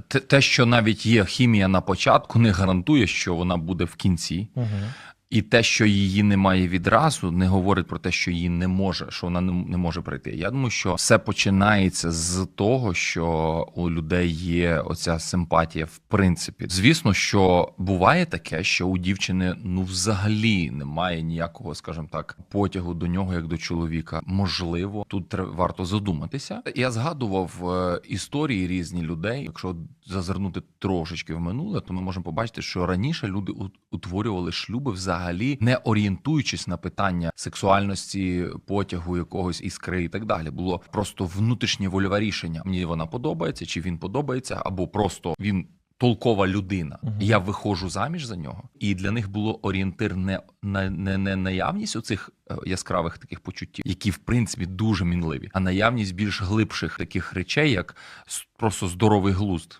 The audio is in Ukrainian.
Те, що навіть є хімія на початку, не гарантує, що вона буде в кінці. Угу. І те, що її немає відразу, не говорить про те, що її не може, що вона не, може прийти. Я думаю, що все починається з того, що у людей є оця симпатія, в принципі. Звісно, що буває таке, що у дівчини ну взагалі немає ніякого, скажімо так, потягу до нього як до чоловіка. Можливо, тут тре- варто задуматися. Я згадував е, історії різні людей. Якщо зазирнути трошечки в минуле, то ми можемо побачити, що раніше люди утворювали шлюби взагалі не орієнтуючись на питання сексуальності, потягу якогось іскри і так далі. Було просто внутрішнє вольове рішення. Мені вона подобається, чи він подобається, або просто він. Толкова людина, Мгм. я виходжу заміж за нього, і для них було орієнтир не на не, не наявність оцих е, яскравих таких почуттів, які в принципі дуже мінливі, а наявність більш глибших таких речей, як просто здоровий глузд.